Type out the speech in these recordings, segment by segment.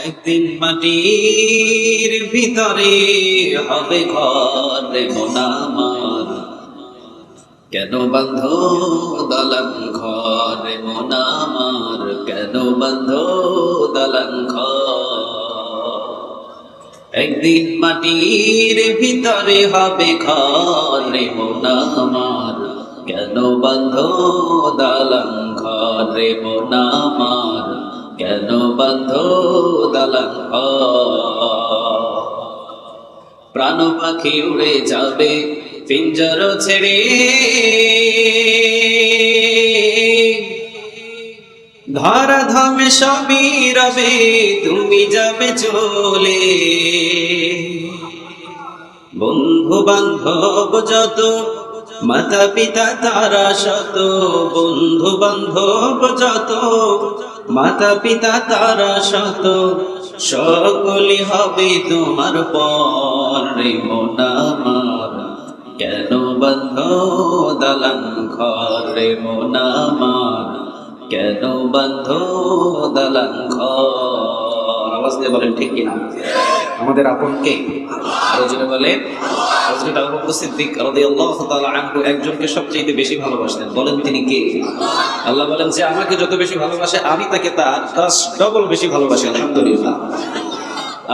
একদিন মাটির ভিতরে হবে ঘর মোনামার কেন বন্ধ দালান ঘর মোনামার কেন বন্ধ দালান একদিন মাটির ভিতরে হবে ঘর মোনামার কেন বন্ধ দালান ঘর মোনামার কেন বন্ধ দালান প্রাণ পাখি উড়ে যাবে, পিঞ্জর ছেড়ে। ধরা ধামে সবই তুমি যাবে চলে। বন্ধু বান্ধব যত মাতা পিতা তারা শত বন্ধু বান্ধব যত মাতা পিতা তারা শত সকলে হবে তোমার পরে। মোনামার কেন বন্ধ দালান ঘরে? মোনামার কেন বন্ধ দালান ঘর? আওয়াজ দিয়ে বলেন, ঠিক কিনা? আমাদের আপন কে আরও বলে হযরত আবু বকর সিদ্দিক রাদিয়াল্লাহু তাআলা আনহু একজনকে সবচেয়ে বেশি ভালোবাসতেন। বলেন তিনি কে? আল্লাহ বলেন, যে আমাকে যত বেশি ভালোবাসে, আমি তাকে তার দশ ডবল বেশি ভালোবাসি, আলহামদুলিল্লাহ।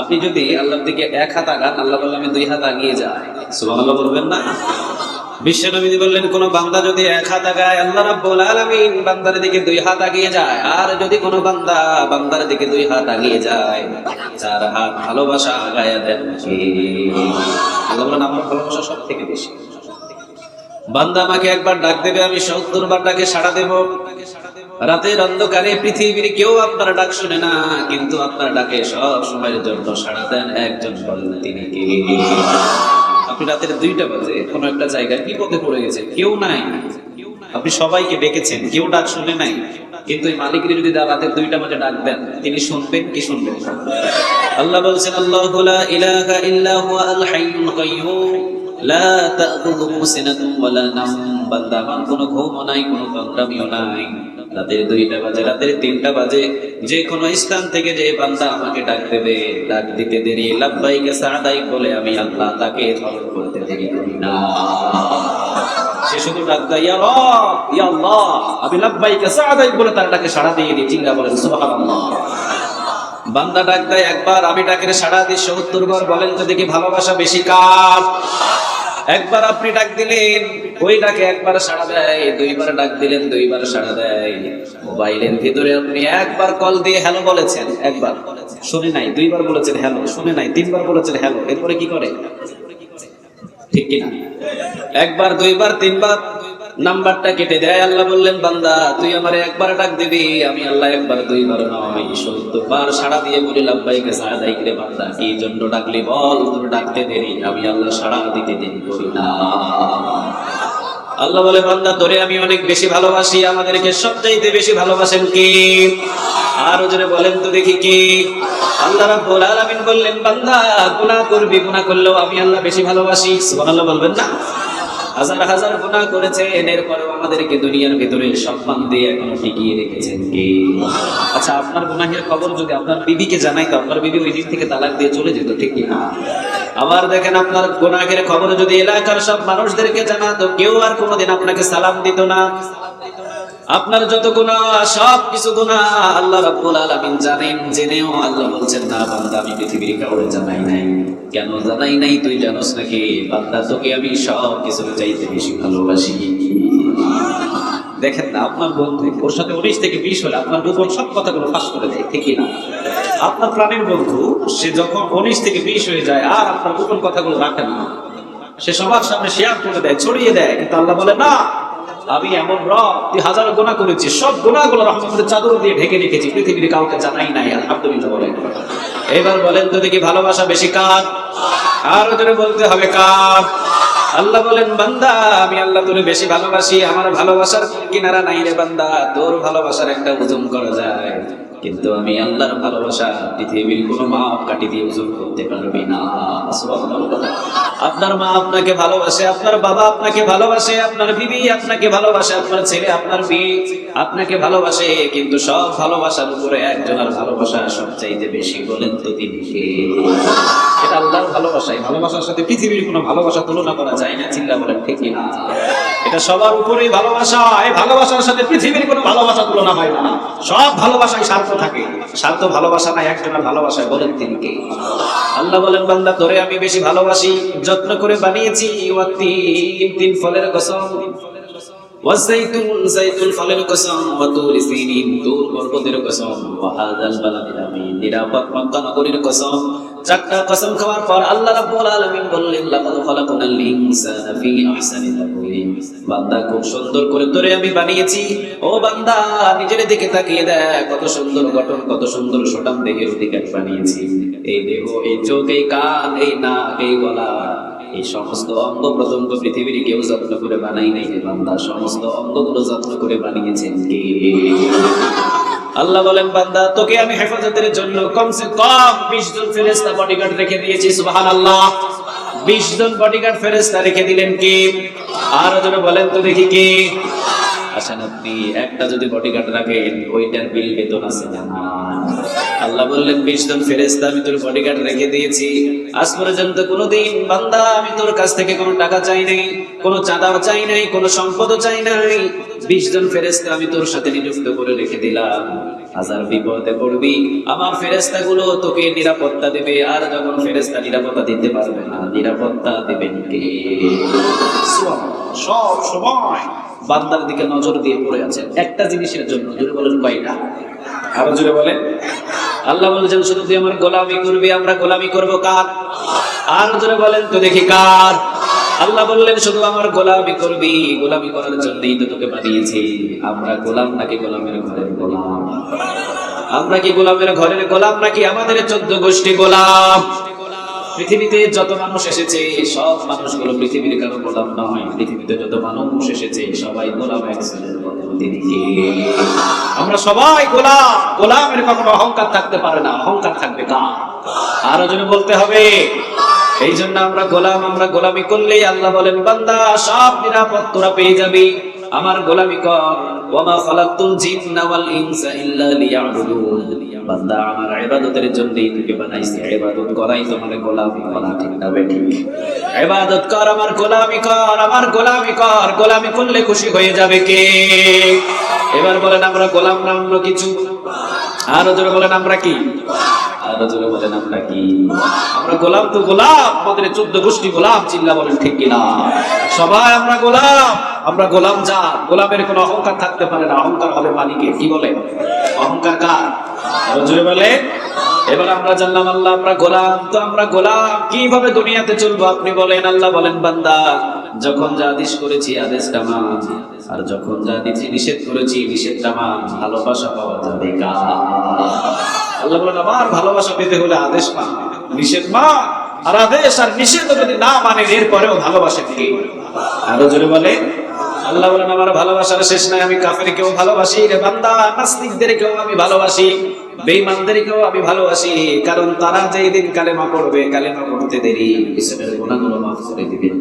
আপনি যদি আল্লাহর দিকে এক হাত আগান, আল্লাহ বললে আমি দুই হাত আগিয়ে যাই। সুবহানাল্লাহ বলবেন না? বিশ্বনবী বললেন, কোন বান্দা যদি এক হাত আগায়, আল্লাহ রাব্বুল আলামিন বান্দার দিকে দুই হাত আগিয়ে যায়। আর যদি কোনো বান্দা বান্দার দিকে দুই হাত আগিয়ে যায়, চার হাত ভালোবাসা আগায় দেন? আল্লাহ বলেন, আমার ভালোবাসা সব থেকে বেশি। বান্দা আমাকে একবার ডাক দেবে, আমি সত্তর বার ডাকে সাড়া দেব। রাতের অন্ধকারে পৃথিবীর কেউ আপনার ডাক শুনে না, কিন্তু আপনার ডাকে সব সময়ের জন্য সাড়া দেন একজন বলেন, তিনি কে? আপনি রাতের দুইটা বাজে, কোন একটা জায়গায় বিপদে পড়ে গেছে, কেউ নাই। আপনি সবাইকে ডেকেছেন, কেউ ডাক শুনে নাই। কিন্তু এই মালিকের যদি রাতের দুইটা বাজে ডাক দেন তিনি শুনবেন, কি শুনবেন? আল্লাহ বলছেন, আল্লাহ ইলাহা ইল্লা আল হাইয়ুল কাইয়্যুম লা কোনো নাই, কোনো তন্দ্রামিও নাই। রাতের দুইটা বাজে, রাতের তিনটা বাজে। যে কোনো স্থান থেকে যে বান্দা আমাকে ডাক দেবে, ডাক দিতে দেরি। লাব্বাইকে সাদাই বলে আমি আল্লাহ তাকে ধরণ করতে দেরি করি না। সে শুধু ডাক ইয়া আমি লাব্বাইকে সাদাই বলে তার ডাকে দিয়ে বান্দা ডাক একবার আমি ডাকের সাড়া দিই, সত্তর বার বলেন তো দেখি ভালোবাসা বেশি কার? একবার আপনি ডাক দিলেন, ওই ডাকে একবার সাড়া দেয়, দুইবার ডাক দিলেন, দুইবার সাড়া দেয়। মোবাইলের ভিতরে আপনি একবার কল দিয়ে হ্যালো বলেছেন, একবার। শুনে নাই, দুইবার বলেছেন হ্যালো, শুনে নাই, তিনবার বলেছেন হ্যালো, এরপরে কি করে? ঠিক কিনা? একবার, দুইবার, তিনবার নাম্বারটা কেটে দেয়, আল্লাহ বললেন, বান্দা, তুই আমার একবার ডাক দিবি, আমি আল্লাহ একবার দুইবার নয় সত্তর বার সাড়া দিয়ে বলি লাভবাইকে সাড়া দেয় রে বান্দা, কি জন্য ডাকলি বল, তোর ডাকতে দেরি, আমি আল্লাহ সাড়া দিতে দেরি করি না। আল্লাহ বলে, বান্দা, তোরে আমি অনেক বেশি ভালোবাসি, আমাদেরকে সবচাইতে বেশি ভালোবাসেন কি? আর জোরে বলেন তো দেখি কি? আল্লাহ রাব্বুল আলামিন বললেন, বান্দা, গুনাহ করবি, গুনাহ করলেও আমি আল্লাহ বেশি ভালোবাসি। সুবহানাল্লাহ বলবেন না? হাজার হাজার গুণা করেছেন, এরপরেও আমাদেরকে দুনিয়ার ভিতরে সম্মান দিয়ে এখনও টিকিয়ে রেখেছেন কি? আচ্ছা আপনার গুনাহের খবর যদি আপনার বিবিকে জানাই তো আপনার বিবি ওই দিক থেকে তালাক দিয়ে চলে যেত, ঠিক না? আবার দেখেন আপনার গুনাহের খবর যদি এলাকার সব মানুষদেরকে জানাতো, কেউ আর কোনোদিন আপনাকে সালাম দিত না। আপনার যত গুনাহ, সব কিছু গুনাহ আল্লাহ রাব্বুল আলামিন জানেন, জেনেও আল্লাহ বলছেন, না, বান্দা, আমি পৃথিবীর কাউরে জানাই নাই। কেন জানাই নাই, তুই জানোস নাকি? বান্দা, তোকে আমি সব কিছু চাইতে বেশি ভালোবাসি। দেখেন না, আপনার বন্ধু ওর সাথে উনিশ থেকে বিশ হলে আপনার গোপন সব কথাগুলো ফাঁস করে দেয়, ঠিকই না? আপনার প্রাণের বন্ধু, সে যখন উনিশ থেকে বিশ হয়ে যায়, আর আপনার গোপন কথাগুলো রাখে না, সে সবার সামনে শেয়ার করে দেয়, ছড়িয়ে দেয়, কিন্তু আল্লাহ বলে, না আমি এমন তুই হাজারো গোনা করেছি, সব গোনাগুলো রহমতের চাদর দিয়ে ঢেকে রেখেছি, পৃথিবীর কাউকে জানাই নাই, আলহামদুলিল্লাহ বলেন। এবার বলেন তো দেখি ভালোবাসা বেশি কার? আর জোরে বলতে হবে কার? আল্লাহ বলেন, বান্দা, আমি আল্লাহ তোরে বেশি ভালোবাসি, আমার ভালোবাসার কিনারা নাই রে বান্দা, তোর ভালোবাসার একটা ওজন করা যায়। কিন্তু আমি আল্লাহর ভালোবাসা পৃথিবীর কোনো মাপ কাটি দিয়ে ওজন করতে পারবি না। আপনার মা আপনাকে ভালোবাসে, আপনার বাবা আপনাকে ভালোবাসে, আপনার বিবি আপনাকে ভালোবাসে, আপনার ছেলে, আপনার মেয়ে আপনাকে ভালোবাসে, কিন্তু সব ভালোবাসার উপরে একজনের ভালোবাসা সবচাইতে বেশি বলেন তো তিনি আল্লাহর ভালোবাসা এই ভালোবাসার সাথে পৃথিবীর কোনো ভালোবাসা তুলনা করা যায় না চিল্লা বলেন ঠিক না এটা সবার উপরেই ভালোবাসা এই ভালোবাসার সাথে পৃথিবীর কোনো ভালোবাসা তুলনা হয় না সব ভালোবাসায় স্বার্থ থাকে স্বার্থ ভালোবাসা নাই একজনের ভালোবাসায় বলেন তিনি কে আল্লাহ বলেন বান্দা তোরে আমি বেশি ভালোবাসি যত্ন করে বানিয়েছি ওয়া তিন তিন ফলের কসম والزيتون زيتون ফলের কসম وطور سينين طور পর্বতের কসম وهذا البلد الأمين নিরাপদ মক্কা নগরীর কসম চারটা কসম খাওয়ার পর আল্লাহ রাব্বুল আলামিন বললেন, লাকাদ খালাকনাল ইনসানা ফি আহসানি তাকওয়িম বান্দা খুব সুন্দর করে তোরে আমি বানিয়েছি। ও বান্দা, নিজের দিকে তাকিয়ে দেখ, কত সুন্দর গঠন, কত সুন্দর সুঠাম দেহের দিকে বানিয়েছি। এই দেহ, এই চোখ, এই কান, এই নাক, এই গলা, এই সমস্ত অঙ্গ প্রত্যঙ্গ পৃথিবীর কেউ যত্ন করে বানাই নাই বান্দা। সমস্ত অঙ্গগুলো যত্ন করে বানিয়েছেন কে? আল্লাহ বলেন, বান্দা, তোকে আমি হেফাজতের জন্য কমসে কম বিশ জন ফেরেস্তা বডিগার্ড রেখে দিয়েছি সুবাহান আল্লাহ বিশ জন বডিগার্ড ফেরেস্তা রেখে দিলেন কি? আর জন্য বলেন তো দেখি কি। আসেন আপনি একটা যদি বডিগার্ড রাখেন, ওইটার বিল বেতন আছে না? আল্লাহ বললেন, বিশ জন ফেরেস্তা আমি তোর বডিগার্ড রেখে দিয়েছি। আজ পর্যন্ত কোনোদিন বান্দা, আমি তোর কাছ থেকে কোনো টাকা চাই নাই, কোনো চাঁদাও চাই নাই, কোনো সম্পদও চাই নাই। বিশ জন ফেরেস্তা আমি তোর সাথে নিযুক্ত করে রেখে দিলাম। হাজার বিপদে পড়বি, আমার ফেরেস্তা গুলো তোকে নিরাপত্তা দেবে, আর যখন ফেরেস্তা নিরাপত্তা দিতে পারবে না, নিরাপত্তা দেবেন কে? সব সময় বান্দার দিকে নজর দিয়ে পড়ে আছেন। একটা জিনিসের জন্য, জোরে বলেন কয়টা? আরও জোরে বলেন। আল্লাহ বলেছেন, শুধু তুই আমার গোলামি করবি, আমরা গোলামি করব কার? আর জোরে বলেন, তো দেখি কার? আল্লাহ বললেন, শুধু আমার গোলামি করবি, গোলামি করার জন্যই তো তোকে বানিয়েছি আমরা গোলাম নাকি গোলামের ঘরের গোলাম? আমরা কি গোলামের ঘরের গোলাম নাকি আমাদের চোদ্দ গোষ্ঠী গোলাম? পৃথিবীতে যত মানুষ এসেছে, সব মানুষগুলো পৃথিবীর কারও গোলাম নয়। পৃথিবীতে যত মানুষ এসেছে, সবাই গোলাম একজনের আমরা সবাই গোলাম। গোলামের কখনো অহংকার থাকতে পারে না। অহংকার থাকবে কার? আরও জন্য বলতে হবে। এই জন্য আমরা গোলাম, আমরা গোলামি করলেই আল্লাহ বলেন, বান্দা, সব নিরাপদ তোরা পেয়ে যাবি। আমার গোলামি কর খালাকতুল জিন্না ওয়াল ইনসা ইল্লা লিয়াবুদুন। বান্দা, আমার ইবাদতের জন্যই তোকে বানাইছি। ইবাদত করাই তোমার গোলামি করা ঠিক না বেঠিক ইবাদত কর আমার গোলামি কর আমার গোলামি কর গোলামি করলে খুশি হয়ে যাবে কে? এবার বলেন আমরা গোলাম না অন্য কিছু? আরও জোরে বলেন আমরা কি? আরও জোরে বলেন আমরা কি? আমরা গোলাম তো গোলাম, আমাদের চোদ্দ গোষ্ঠী গোলাম, চিল্লা বলেন ঠিক কিনা? সবাই আমরা গোলাম। আমরা গোলাম যা, গোলামের কোনো অহংকার থাকতে পারে না, অহংকার হবে মালিকের কি বলে? অহংকার কার বলে, এবার আমরা জানলাম, আল্লাহ আমরা গোলাম, তো আমরা গোলাম, কীভাবে দুনিয়াতে চলবো আপনি বলেন, আল্লাহ বলেন, বান্দা, যখন যা আদেশ করেছি, আদেশটা মান। আর যখন যা দিচ্ছি নিষেধ করেছি, নিষেধটা মান। ভালোবাসা পাওয়া যাবে আল্লাহ বলেন, আমার ভালোবাসা পেতে হলে আদেশ মান, নিষেধ মান। আর আদেশ আর নিষেধ যদি না মানে এরপরেও ভালোবাসে কে? আরও জোরে বলে আল্লাহ বলেন, আমার ভালোবাসার শেষ নাই, আমি কাফেরকেও ভালোবাসি রে বান্দা, নাস্তিকদেরকেও আমি ভালোবাসি, বেঈমানদেরকেও আমি ভালোবাসি, কারণ তারা যেই দিন কালেমা পড়বে, কালেমা পড়তে দেরি। পিছনের গুণাগুলো মাফ করে দিবেন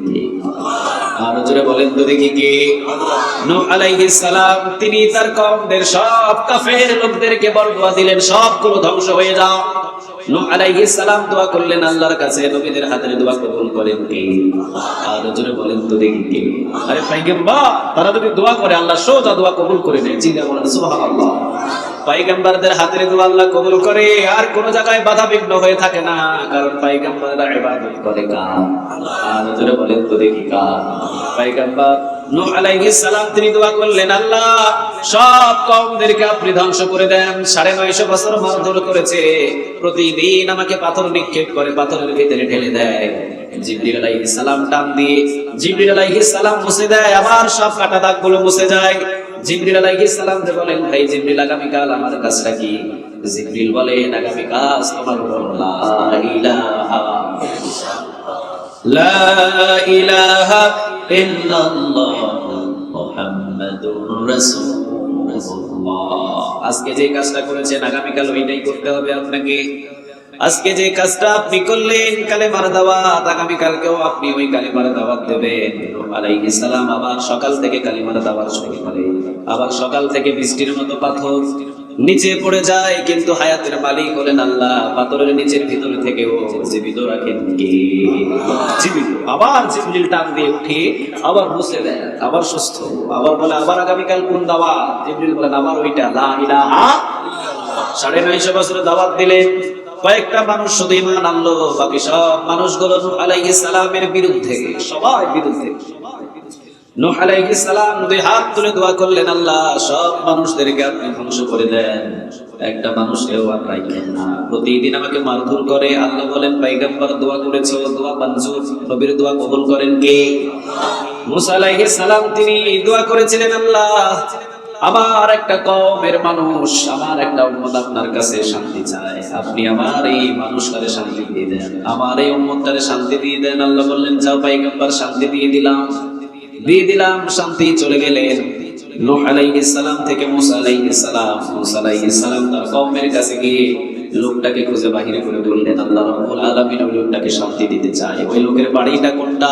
আরও জোরে বলেন তো দেখি কে? নূহ আলাইহিস সালাম, তিনি তার কওমদের সব কাফের লোকদেরকে বরদোয়া দিলেন, সবগুলো ধ্বংস হয়ে যাও। নূহ আলাইহিস সালাম দোয়া করলেন আল্লাহর কাছে, নবীদের হাতের দোয়া কবুল করেন কে? আর জোরে বলেন তো দেখি কে। আরে পয়গম্বর তারা যদি দোয়া করে, আল্লাহ সোজা দোয়া কবুল করে নেয়। জিগা বলেন, সুবহানাল্লাহ। পাইগাম্বারদের হাতের দোয়া আল্লাহ কবুল করে, আর কোন জায়গায় বাধা বিঘ্ন হয়ে থাকে না, কারণ পাইগাম্বাররা ইবাদত করে কার আর জোরে বলেন তো দেখি কার পাইগাম্বার, নূহ আলাইহিস সালাম তিনি দোয়া করলেন, আল্লাহ সব কমদেরকে আপনি ধ্বংস করে দেন। সাড়ে নয়শো বছর মারধর করেছে। প্রতিদিন আমাকে পাথর নিক্ষেপ করে, পাথরের ভিতরে ঢেলে দেয়। জিবরিল সালাম টান দিয়ে সালাম আবার সব কাটা যায়। সালাম যে বলেন, ভাই কি? লা ইলাহা আজকে যে কাজটা করেছেন, আগামীকাল ওইটাই করতে হবে আপনাকে। আজকে যে কাজটা আপনি করলেন কালে মারা দাওয়াত, আগামীকালকেও আপনি ওই কালে মারা দাওয়াত দেবেন। সালাম আবার সকাল থেকে কালী দাওয়াত শুরু আবার সকাল থেকে বৃষ্টির মতো পাথর। নিচে পড়ে যায়, কিন্তু হায়াতের মালিক হলেন আল্লাহ। পাথরের নিচের ভিতরে থেকেও জীবিত রাখেন কে? জীবিত। আবার জিবরিল টান দিয়ে উঠে আবার মুছে দেয়, আবার সুস্থ। আবার বলে, আবার আগামীকাল কোন দাওয়া জিবরিল বলেন আবার ওইটা, লা ইলাহা সাড়ে নয়শো বছর দাওয়াত দিলেন কয়েকটা মানুষ শুধু ইমান আনলো, বাকি সব মানুষগুলো আলাইহিস সালামের বিরুদ্ধে, সবাই বিরুদ্ধে। নূহ আলাইহিস সালাম দুই হাত তুলে দোয়া করলেন, আল্লাহ, সব মানুষদেরকে আপনি ধ্বংস করে দেন। একটা মানুষকেও আর না। প্রতিদিন আমাকে মারধর করে। আল্লাহ বলেন দোয়া করেছ। দোয়া মঞ্জুর। নবীর দোয়া কবুল করেন কে? আলাইহিস সালাম, তিনি দোয়া করেছিলেন, আল্লাহ, আমার একটা কমের মানুষ, আমার একটা উম্মত আপনার কাছে শান্তি চায়। আপনি আমার এই মানুষটারে শান্তি দিয়ে দেন। আমার এই উম্মতটারে শান্তি দিয়ে দেন। আল্লাহ বললেন, যাও পাইগাম্বার, শান্তি দিয়ে দিলাম। দিয়ে দিলাম, শান্তি চলে গেলেন। থেকে তার কাছে গিয়ে লোকটাকে খুঁজে করে বললেন, আল্লাহ লোকটাকে শান্তি দিতে চায়। ওই লোকের বাড়িটা কোনটা?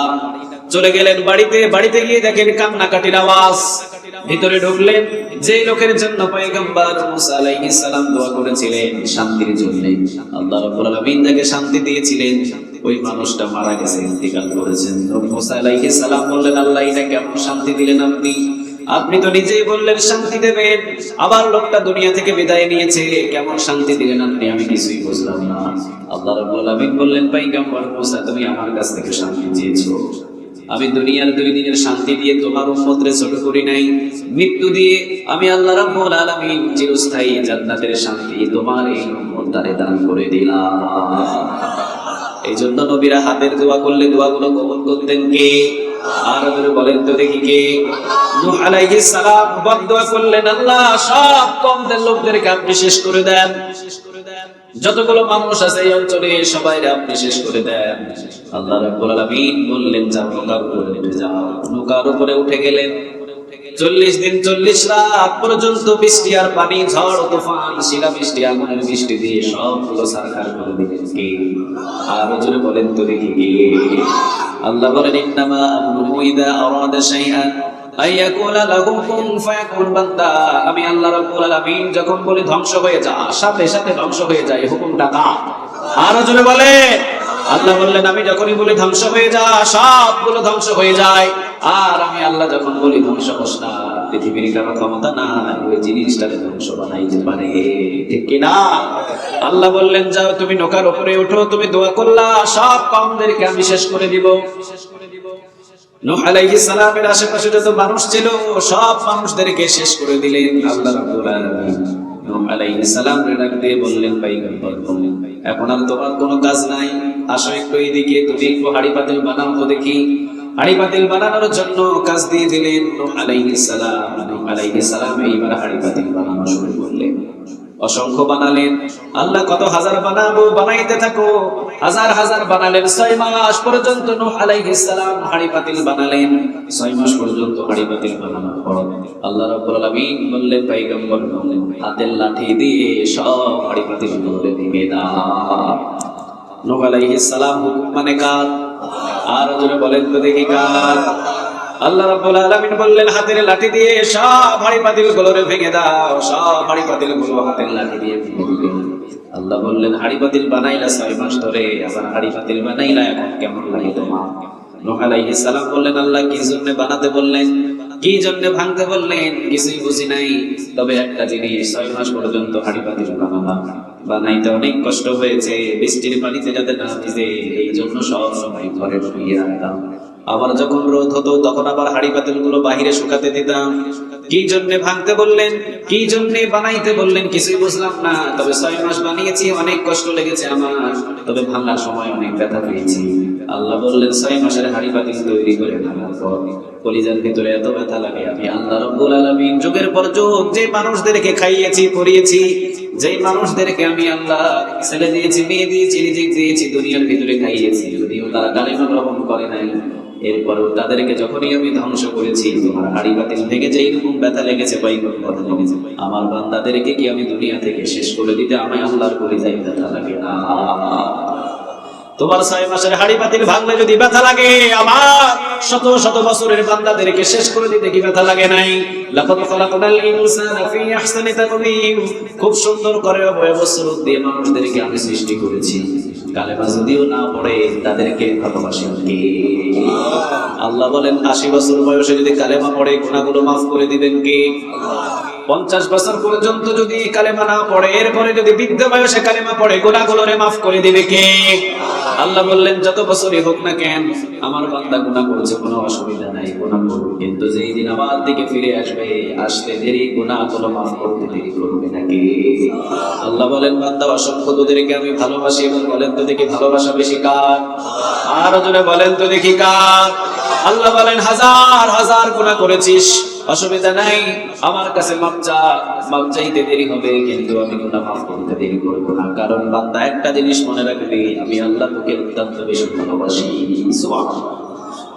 চলে গেলেন বাড়িতে বাড়িতে গিয়ে দেখেন কান্নাকাটির আওয়াজ। ভিতরে ঢুকলেন যে লোকের জন্য পয়গম্বর মুসা আলাইহিস সালাম দোয়া করেছিলেন, শান্তির জন্য। আল্লাহ রাব্বুল আলামিন যাকে শান্তি দিয়েছিলেন। ওই মানুষটা মারা গেছে, ইন্তিকাল করেছেন। মুসা আলাইহিস সালাম বললেন, আল্লাহ, এটা কেমন শান্তি দিলেন আপনি? আপনি তো নিজেই বললেন, শান্তি দেবেন। আবার লোকটা দুনিয়া থেকে বিদায় নিয়েছে, কেমন শান্তি দিলেন আপনি? আমি কিছুই বুঝলাম না। আল্লাহ রাব্বুল আলামিন বললেন, পয়গম্বর মুসা, তুমি আমার কাছ থেকে শান্তি চেয়েছো। আমি দুনিয়ার দুই দিনের শান্তি দিয়ে তোমার উম্মতরে ছোট করি নাই। মৃত্যু দিয়ে আমি আল্লাহ রাব্বুল আলামিন চিরস্থায়ী জান্নাতের শান্তি তোমার এই উম্মতটারে দান করে দিলাম। এই জন্য নবীরা হাতের দোয়া করলে দোয়াগুলো কবুল করতেন কে? আর বলেন তো দেখি কে? করলেন, আল্লাহ সব কমদের করে দেন। যতগুলো মানুষ আছে এই অঞ্চলে করে দেন। আল্লাহ বললেন উপরে উঠে গেলেন। চল্লিশ দিন চল্লিশ রাত পর্যন্ত বৃষ্টি আর পানি, ঝড়, তুফান, শিলা বৃষ্টি, আগুনের বৃষ্টি দিয়ে সবগুলো সারখার করে দিলেন কে? আর জোরে বলেন তো দেখি কে? আল্লাহ বলেন, ইন্নামা আমি আল্লাহ যখন বলি ধ্বংস হয়ে যা, সাথে সাথে ধ্বংস হয়ে যায়, হুকুমটা আর জোরে বলে আল্লাহ বললেন, আমি যখনই বলি ধ্বংস হয়ে যা, সবগুলো ধ্বংস হয়ে যায়। আর আমি আল্লাহ যখন বলি ধ্বংস হোস না, পৃথিবীর কারও ক্ষমতা না ওই জিনিসটাকে ধ্বংস বানাইতে পারে ঠিক কিনা আল্লাহ বললেন, যাও, তুমি নৌকার উপরে উঠো, তুমি দোয়া করলা, সব কমদেরকে আমি শেষ করে দিব। নূহ আলাইহিস সালামের আশেপাশে যত মানুষ ছিল, সব মানুষদেরকে শেষ করে দিলেন আল্লাহ রাব্বুল আলামিন। নূহ বললেন ভাই বললেন এখন আর তোমার কোনো কাজ নাই। আসো একটু এদিকে, তুমি একটু হাড়ি পাতিল বানাও দেখি। হাড়ি পাতিল বানানোর জন্য কাজ দিয়ে দিলেন আলাইহিস সালাম। আলাইহিস সালাম এইবার হাড়ি পাতিল বানানো শুরু করলেন। অসংখ্য বানালেন। আল্লাহ কত হাজার বানাবো, বানাইতে থাকো। হাজার হাজার বানালেন। ছয় মাস পর্যন্ত হাড়ি পাতিল বানালেন। ছয় মাস পর্যন্ত হাড়ি পাতিল বানানোর পর আল্লাহ রাব্বুল আলামিন বললেন, পয়গম্বর, হাতের লাঠি দিয়ে সব হাড়ি পাতিলগুলো ভেঙে দাও নূহ সালাম মানে কার? আর বলেন তো দেখি কার। আল্লাহ রাব্বুল আলামিন বললেন, হাতের লাঠি দিয়ে সব হাড়ি পাতিল গুলোরে ভেঙে দাও, সব হাড়ি পাতিলগুলো হাতের লাঠি দিয়ে ভেঙে দিবে। আল্লাহ বললেন, হাড়ি পাতিল বানাইলা ছয় মাস ধরে, আবার হাড়ি পাতিল বানাইলা এখন কেমন লাগে তোমার? নূহ আলাইহিস সালাম বললেন, আল্লাহ কি জন্য বানাতে বললেন? কি জন্য ভাঙতে বললেন? কিছুই বুঝি নাই। তবে একটা জিনিস, ছয় মাস পর্যন্ত হাড়ি পাতিল বানালাম। বানাইতে অনেক কষ্ট হয়েছে, বৃষ্টির পানিতে যাতে না ভিজে, এই জন্য সব সময় ঘরে শুয়ে রাখতাম। আবার যখন রোদ হতো, তখন আবার হাড়ি পাতিলগুলো বাহিরে শুকাতে দিতাম। কি জন্যে ভাঙতে বললেন? কি জন্যে বানাইতে বললেন? কিছুই বুঝলাম না। তবে ছয় মাস বানিয়েছি, অনেক কষ্ট লেগেছে আমার। তবে ভাঙার সময় অনেক ব্যথা পেয়েছি। আল্লাহ বললেন, ছয় মাসের হাড়ি পাতিল তৈরি করে ভাঙার পর কলিজার ভিতরে এত লাগে। আমি আল্লাহ যুগের পর যুগ, যে মানুষদেরকে খাইয়েছি পরিয়েছি যেই মানুষদেরকে আমি আল্লাহ দিয়েছি দিয়েছি দুনিয়ার ভিতরে খাইয়েছি, যদিও তারা গ্রহণ করে নাই। এরপরেও তাদেরকে যখনই আমি ধ্বংস করেছি, তোমার হাড়ি বাতিল ভেঙে যে এরকম ব্যথা লেগেছে বা এরকম কথা লেগেছে, আমার বান্দাদেরকে কি আমি দুনিয়া থেকে শেষ করে দিতে আমি আল্লাহর করে যাই ব্যথা লাগে? না। তোমার ছয় মাসের হাড়ি পাতিল ভাঙলে যদি ব্যথা লাগে, আমার শত শত বছরের বান্দাদেরকে শেষ করে দিতে কি ব্যথা লাগে নাই? লাকাদ ইনসানা ফি আহসানি খুব সুন্দর করে দিয়ে মানুষদেরকে আমি সৃষ্টি করেছি। কালেমা যদিও না পড়ে, তাদেরকে কে আল্লাহ বলেন, আশি বছর বয়সে যদি কালেমা পড়ে গুণাগুলো মাফ করে দিবেন কে? পঞ্চাশ বছর পর্যন্ত যদি কালেমা না পড়ে, এরপরে যদি বৃদ্ধ বয়সে কালেমা পড়ে গুণাগুলোরে মাফ করে দিবে কে? আল্লাহ বললেন, যত বছরই হোক না কেন, আমার বান্দা গুণা করছে, কোনো অসুবিধা নাই গুণা করবে কিন্তু যেই দিন আমার দিকে ফিরে আসবে আসতে দেরি গুণা গুলো মাফ করতে দেরি করবে নাকি আল্লাহ বলেন, বান্দা, অসংখ্য তোদেরকে আমি ভালোবাসি এবং বলেন তো দেখি ভালোবাসা বেশি কার? আর জনে বলেন তো দেখি কার? আল্লাহ বলেন, হাজার হাজার গুণা করেছিস। অসুবিধা নাই। আমার কাছে মাপ চা, মাপ চাইতে দেরি হবে, কিন্তু আমি গুণা মাফ করতে দেরি করব না। কারণ বান্দা একটা জিনিস মনে রাখবে, আমি আল্লাহ তোকে অত্যন্ত বেশি ভালোবাসি।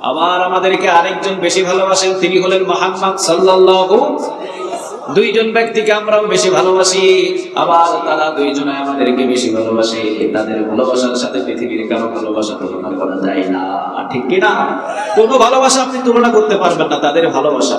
আবার আমাদেরকে আরেকজন বেশি ভালোবাসেন, তিনি হলেন মোহাম্মদ সাল্লাল্লাহু দুইজন ব্যক্তিকে আমরাও বেশি ভালোবাসি। আবার তারা দুইজনে আমাদেরকে বেশি ভালোবাসে, তাদের ভালোবাসার সাথে পৃথিবীর কারও ভালোবাসা তুলনা করা যায় না। ঠিক কিনা? কোনো ভালোবাসা আপনি তুলনা করতে পারবেন না, তাদের ভালোবাসা।